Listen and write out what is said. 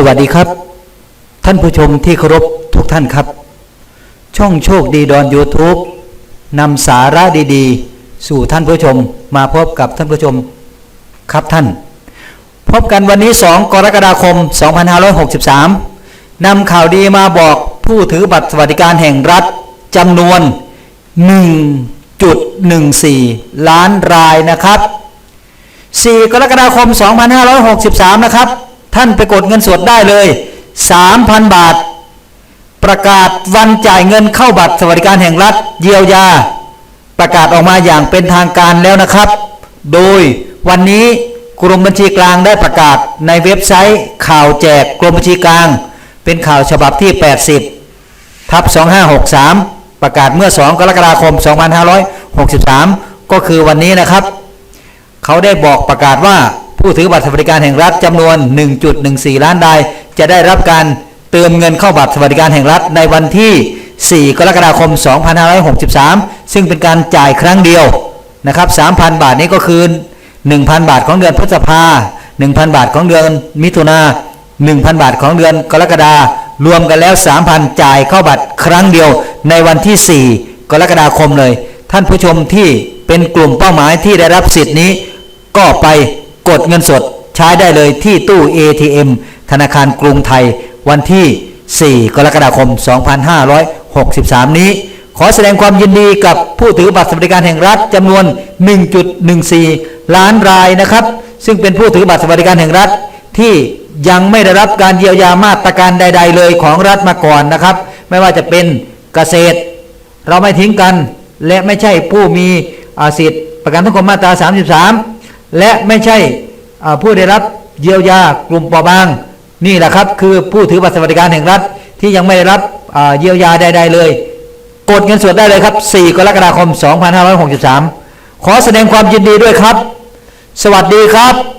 สวัสดีครับ ท่านผู้ชมที่เคารพทุกท่านครับ ช่องโชคดีดอน YouTube นำสาระดีๆ สู่ท่านผู้ชมมาพบกับท่านผู้ชมครับท่าน พบกันวันนี้ 2 กรกฎาคม 2563นำข่าวดีมาบอกผู้ถือบัตรสวัสดิการแห่งรัฐจำนวน 1.14 ล้านรายนะครับ 4 กรกฎาคม 2563 นะครับ ท่านไปกดเงินสดได้เลย 3,000 บาท ประกาศวันจ่ายเงินเข้าบัตรสวัสดิการแห่งรัฐเยียวยา ประกาศออกมาอย่างเป็นทางการแล้วนะครับ โดยวันนี้กรมบัญชีกลางได้ประกาศในเว็บไซต์ข่าวแจกกรมบัญชีกลาง เป็นข่าวฉบับที่ 80ทับ2563 ประกาศเมื่อ 2 กรกฎาคม 2563 ก็คือวันนี้นะครับ เขาได้บอกประกาศว่า ผู้ถือบัตรสวัสดิการแห่งรัฐจำนวน 1.14 ล้านรายจะได้รับการเติมเงินเข้าบัตรสวัสดิการแห่งรัฐในวันที่ 4 กรกฎาคม 2563 ซึ่งเป็นการจ่ายครั้งเดียวนะครับ 3,000 บาทนี้ก็คือ 1,000 บาทของเดือนพฤษภา 1,000 บาทของเดือนมิถุนา 1,000 บาทของเดือนกรกฎารวมกันแล้ว 3,000 จ่ายเข้าบัตรครั้งเดียวในวันที่ 4 กรกฎาคมเลย ท่านผู้ชมที่เป็นกลุ่มเป้าหมายที่ได้รับสิทธิ์นี้ ก็ไป กดเงินสดใช้ได้เลยที่ตู้ ATM ธนาคารกรุงไทยวันที่ 4 กรกฎาคม 2563 นี้ ขอแสดงความยินดีกับผู้ถือบัตรสวัสดิการแห่งรัฐจำนวน 1.14 ล้านรายนะครับ ซึ่งเป็นผู้ถือบัตรสวัสดิการแห่งรัฐที่ยังไม่ได้รับการเยียวยามาตรการใด ๆ เลยของรัฐมาก่อนนะครับ ไม่ว่าจะเป็นเกษตร เราไม่ทิ้งกัน และไม่ใช่ผู้มีอาสิทธิ์ประกันสังคมมาตรา 33 และไม่ใช่ผู้ได้รับเยียวยากลุ่มเปราะบางนี่แหละครับ คือผู้ถือบัตรสวัสดิการแห่งรัฐที่ยังไม่ได้รับเยียวยาใดๆเลยกดเงินสดได้เลยครับ 4 กรกฎาคม 2563 ขอแสดงความยินดีด้วยครับ สวัสดีครับ